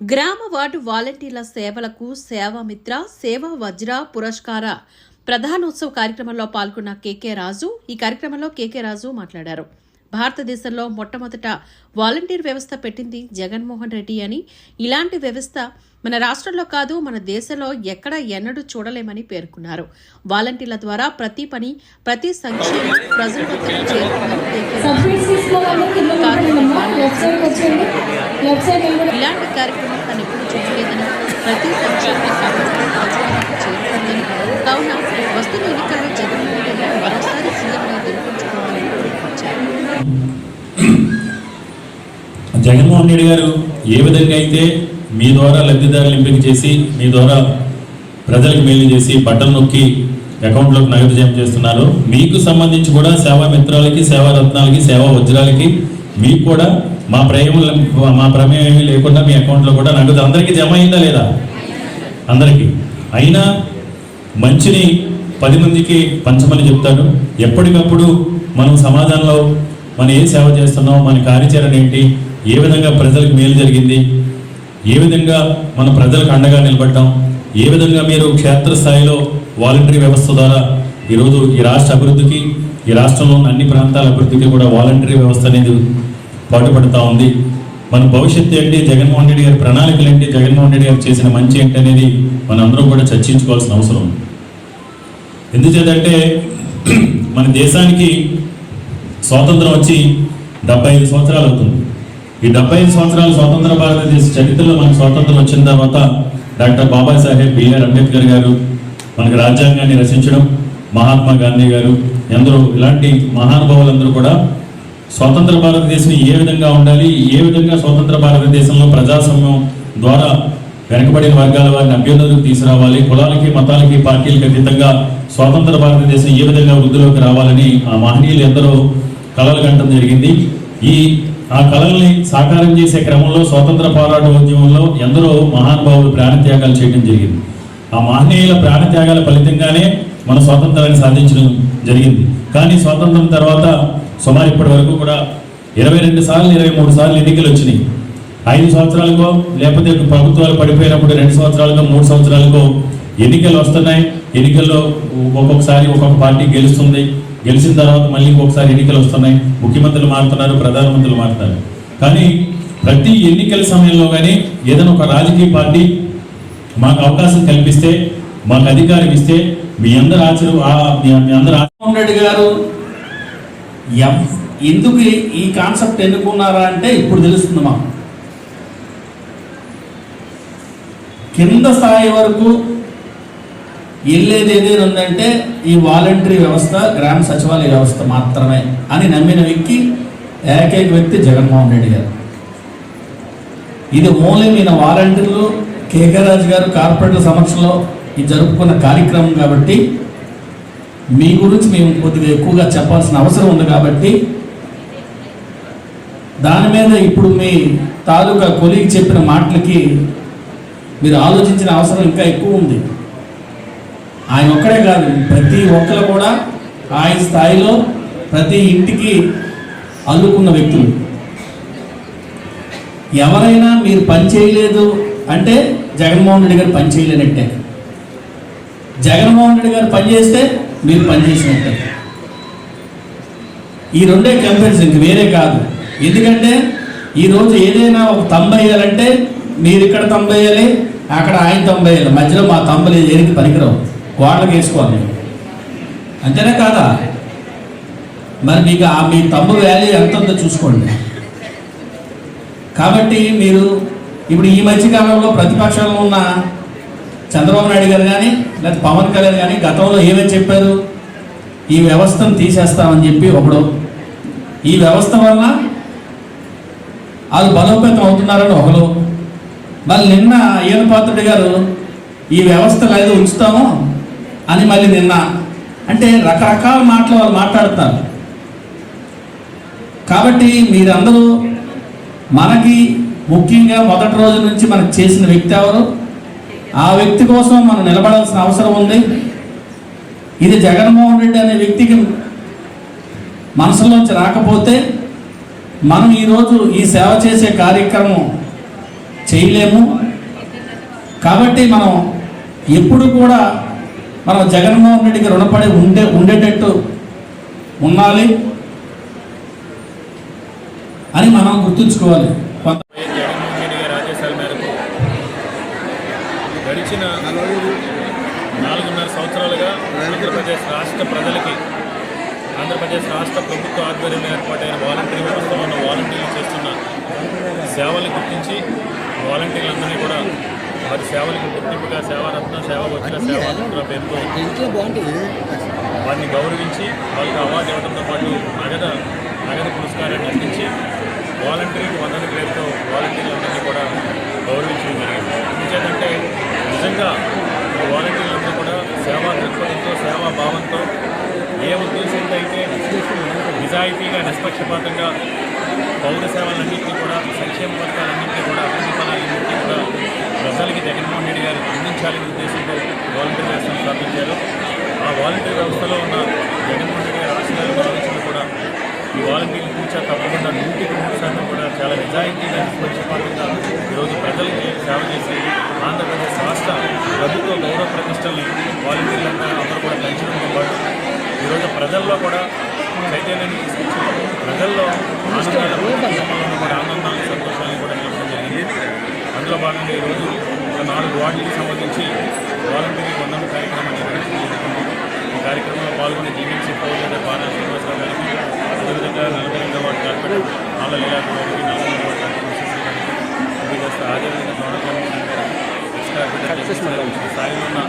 గ్రామ వార్డు వాలంటీర్ల సేవలకు సేవామిత్ర సేవా వజ్ర పురస్కార ప్రధానోత్సవ కార్యక్రమంలో పాల్గొన్న కేకే రాజు ఈ కార్యక్రమంలో కేకే రాజు మాట్లాడారు. భారతదేశంలో మొట్టమొదట వాలంటీర్ వ్యవస్థ పెట్టింది జగన్మోహన్ రెడ్డి అని. ఇలాంటి వ్యవస్థ మన రాష్ట్రంలో కాదు మన దేశంలో ఎక్కడ ఎన్నడూ చూడలేమని పేర్కొన్నారు. వాలంటీర్ల ద్వారా ప్రతి పని ప్రతి సంక్షేమం ప్రజల లెఫ్ట్ సైడ్ వచ్చేయండి. లెఫ్ట్ సైడ్ నిలబడి ఇలాంటి కార్యక్రమం తను ఎప్పుడు చూడలేదని ప్రతి సంక్షేమ కావున వస్తున్న ఎన్నికల్లో జగన్మోహన్ రెడ్డి మరోసారి సీఎంగా గెలిపించుకోవాలని పిలుపునిచ్చారు. జగన్మోహన్ రెడ్డి గారు ఏ విధంగా అయితే మీ ద్వారా లబ్ధిదారులు ఎంపిక చేసి మీ ద్వారా ప్రజలకు మేలు చేసి బట్టలు నొక్కి అకౌంట్లోకి నగదు జమ చేస్తున్నారు మీకు సంబంధించి కూడా సేవా మిత్రాలకి సేవా రత్నాలకి సేవా వజ్రాలకి మీకు కూడా మా ప్రమేయం మా ప్రమేయం ఏమీ లేకుండా మీ అకౌంట్లో కూడా నగదు అందరికీ జమ అయిందా లేదా? అందరికీ. అయినా మంచిని పది మందికి పంచమని చెప్తాడు. ఎప్పటికప్పుడు మనం సమాజంలో మనం ఏ సేవ చేస్తున్నాం మన కార్యాచరణ ఏంటి ఏ విధంగా ప్రజలకు మేలు జరిగింది ఏ విధంగా మన ప్రజలకు అండగా నిలబడ్డాం ఏ విధంగా మీరు క్షేత్రస్థాయిలో వాలంటరీ వ్యవస్థ ద్వారా ఈరోజు ఈ రాష్ట్ర అభివృద్ధికి ఈ రాష్ట్రంలో ఉన్న అన్ని ప్రాంతాల అభివృద్ధికి కూడా వాలంటరీ వ్యవస్థ అనేది పాటుపడుతూ ఉంది. మన భవిష్యత్తు ఏంటి? జగన్మోహన్ రెడ్డి గారి ప్రణాళికలు ఏంటి? జగన్మోహన్ రెడ్డి గారు చేసిన మంచి ఏంటి అనేది మనందరూ కూడా చర్చించుకోవాల్సిన అవసరం ఉంది. ఎందుచేతంటే మన దేశానికి స్వాతంత్రం వచ్చి డెబ్బై ఐదు సంవత్సరాలు అవుతుంది. ఈ డెబ్బై ఐదు సంవత్సరాలు స్వాతంత్ర భారతదేశ చరిత్రలో మనకు స్వాతంత్రం వచ్చిన తర్వాత డాక్టర్ బాబాసాహెబ్ బిఆర్ అంబేద్కర్ గారు మనకు రాజ్యాంగాన్ని రచించడం మహాత్మా గాంధీ గారు ఎందరో ఇలాంటి మహానుభావులందరూ కూడా స్వతంత్ర భారతదేశం ఏ విధంగా ఉండాలి ఏ విధంగా స్వతంత్ర భారతదేశంలో ప్రజాస్వామ్యం ద్వారా వెనకబడిన వర్గాల వారిని అభ్యున్నతికి తీసుకురావాలి కులాలకి మతాలకి పార్టీలకి అతీతంగా స్వాతంత్ర భారతదేశం ఏ విధంగా వృద్ధిలోకి రావాలని ఆ మహనీయులు ఎందరో కళలు కంటం జరిగింది. ఈ ఆ కళల్ని సాకారం చేసే క్రమంలో స్వాతంత్ర పోరాట ఉద్యమంలో ఎందరో మహానుభావులు ప్రాణత్యాగాలు చేయడం జరిగింది. ఆ మహనీయుల ప్రాణత్యాగాల ఫలితంగానే మన స్వాతంత్రాన్ని సాధించడం జరిగింది. కానీ స్వాతంత్రం తర్వాత సుమారు ఇప్పటి వరకు కూడా ఇరవై రెండు సార్లు ఇరవై మూడు సార్లు ఎన్నికలు వచ్చినాయి. ఐదు సంవత్సరాలకో లేకపోతే ప్రభుత్వాలు పడిపోయినప్పుడు రెండు సంవత్సరాలకో మూడు సంవత్సరాలకో ఎన్నికలు వస్తున్నాయి. ఎన్నికల్లో ఒక్కొక్కసారి ఒక్కొక్క పార్టీ గెలుస్తుంది. గెలిచిన తర్వాత మళ్ళీ ఇంకొకసారి ఎన్నికలు వస్తున్నాయి. ముఖ్యమంత్రులు మారుతున్నారు ప్రధానమంత్రులు మారుతున్నారు. కానీ ప్రతి ఎన్నికల సమయంలో కానీ ఏదైనా ఒక రాజకీయ పార్టీ మాకు అవకాశం కల్పిస్తే మాకు అధికారం ఇస్తే మీ అందరు ఆచరు మీ- అందరు ఆ- రెడ్డి గారు ఎం ఎందుకు ఈ- కాన్సెప్ట్ ఎన్నుకున్నారా అంటే ఇప్పుడు తెలుస్తుంది మాకు. కింద స్థాయి వరకు వెళ్ళేది ఏదైనా ఉందంటే ఈ వాలంటరీ వ్యవస్థ గ్రామ సచివాలయ వ్యవస్థ మాత్రమే అని నమ్మిన వ్యక్తి ఏకైక వ్యక్తి జగన్మోహన్ రెడ్డి గారు. ఇది ఓన్లీ ఈయన వాలంటీర్లు కేకరాజు గారు కార్పొరేటర్ సమక్షంలో ఇది జరుపుకున్న కార్యక్రమం కాబట్టి మీ గురించి మేము కొద్దిగా ఎక్కువగా చెప్పాల్సిన అవసరం ఉంది కాబట్టి దాని మీద ఇప్పుడు మీ తాలూకా కొలిగి చెప్పిన మాటలకి మీరు ఆలోచించిన అవసరం ఇంకా ఎక్కువ ఉంది. ఆయన ఒక్కడే కాదు ప్రతి ఒక్కరు కూడా ఆయన స్థాయిలో ప్రతి ఇంటికి అల్లుకున్న వ్యక్తులు. ఎవరైనా మీరు పని చేయలేదు అంటే జగన్మోహన్ రెడ్డి గారు పని చేయలేనట్టే. జగన్మోహన్ రెడ్డి గారు పని చేస్తే మీరు పని ఉంటారు ఈ రెండే కంపెనీస్ ఇంక వేరే కాదు. ఎందుకంటే ఈరోజు ఏదైనా ఒక తంబ వేయాలంటే మీరు ఇక్కడ తంబ వేయాలి అక్కడ ఆయన తంబ వేయాలి మధ్యలో మా తంబలు ఏరికి పనికిరావు గోడలకు వేసుకోవాలి అంతేనా కాదా? మరి మీకు ఆ మీ తమ్ము వ్యాల్యూ ఎంత ఉందో చూసుకోండి. కాబట్టి మీరు ఇప్పుడు ఈ మధ్య కాలంలో ప్రతిపక్షంలో ఉన్న చంద్రబాబు నాయుడు గారు కానీ లేదా పవన్ కళ్యాణ్ కానీ గతంలో ఏమని చెప్పారు? ఈ వ్యవస్థను తీసేస్తామని చెప్పి ఒకడు. ఈ వ్యవస్థ వల్ల వాళ్ళు బలోపేతం అవుతున్నారని ఒకరు మళ్ళీ నిన్న ఈయన పాత్రుడి గారు ఈ వ్యవస్థలు ఏదో ఉంచుతామో అని మళ్ళీ నిన్న. అంటే రకరకాల మాటలు వాళ్ళు మాట్లాడుతారు కాబట్టి మీరందరూ మనకి ముఖ్యంగా మొదటి రోజు నుంచి మనకు చేసిన వ్యక్తి ఎవరు? ఆ వ్యక్తి కోసం మనం నిలబడాల్సిన అవసరం ఉంది. ఇది జగన్మోహన్ రెడ్డి అనే వ్యక్తికి మనసులోంచి రాకపోతే మనం ఈరోజు ఈ సేవ చేసే కార్యక్రమం చేయలేము. కాబట్టి మనం ఎప్పుడు కూడా మనం జగన్మోహన్ రెడ్డికి రుణపడి ఉండే ఉండేటట్టు ఉండాలి అని మనం గుర్తుంచుకోవాలి కొంత వైఎస్ జగన్మోహన్ రెడ్డి గారి ఆదేశాల మేరకు గడిచిన నాలుగున్నర సంవత్సరాలుగా ఆంధ్రప్రదేశ్ రాష్ట్ర ప్రజలకి ఆంధ్రప్రదేశ్ రాష్ట్ర ప్రభుత్వ ఆధ్వర్యంలో ఏర్పాటైన వాలంటీర్ వ్యవస్థలో ఉన్న వాలంటీర్లు చేస్తున్న సేవలు గుర్తించి వాలంటీర్లందరినీ కూడా వారి సేవలకు గుర్తింపుగా సేవారత్న సేవ వచ్చిన సేవారత్న పేరుతో వారిని గౌరవించి వాళ్ళకి అవార్డు ఇవ్వడంతో పాటు నగద నగదు పురస్కారాన్ని అందించి వాలంటీర్కి వందల పేరుతో వాలంటీర్లందరినీ కూడా గౌరవించడం జరిగింది ఎందుచేతంటే నిజంగా ఈ వాలంటీర్లందరూ కూడా సేవా దృక్పథంతో సేవా భావంతో ఏ ఉద్దేశంతో అయితే పక్షపాతంగా పౌర సేవలన్నింటినీ కూడా సంక్షేమ పథకాలన్నింటినీ కూడా అభివృద్ధి ఫలాలన్నింటినీ కూడా ప్రజలకి జగన్మోహన్ రెడ్డి గారు అందించాలనే ఉద్దేశంతో వాలంటీర్ వ్యవస్థను స్థాపించారు. ఆ వాలంటీర్ వ్యవస్థలో ఉన్న జగన్మోహన్ రెడ్డి గారి ఆశయాలు ఆలోచనలు కూడా ఈ వాలంటీర్లు కూర్చా తప్పకుండా నూటికి నూరు శాతం కూడా చాలా నిజాయితీగా పక్షపాతంగా ఈరోజు ప్రజలకి సేవ చేసి ఆంధ్రప్రదేశ్ రాష్ట్ర ప్రభుత్వ గౌరవ ప్రతిష్టల్ని వాలంటీర్లంతా అందరూ కూడా పెంచడంతో పాటు ఈరోజు ప్రజల్లో కూడా చైతన్యాన్ని తీసుకొచ్చి ప్రజల్లో ఆనందాలను కూడా ఆనందాన్ని సంతోషాన్ని కూడా నిలపడం జరిగింది. అందులో భాగంగా ఈరోజు నాలుగు వార్డులకు సంబంధించి వాలంటీర్ వందన కార్యక్రమాన్ని నిర్వహించడం జరిగింది. ఈ కార్యక్రమంలో పాల్గొనే జీవీఎంసీ పౌరులు బాగా శ్రీనివాసరావు గారికి అదేవిధంగా నలభై రెండవ వార్డు కార్పొరేటర్ నాళ్ళ లీలాకు గారికి నలభై రెండవ వార్డు కార్పొరేటర్ అదేవిధంగా అదేవిధంగా గౌరవ ఎక్స్ కార్పొరేటర్ స్థాయిలో ఉన్న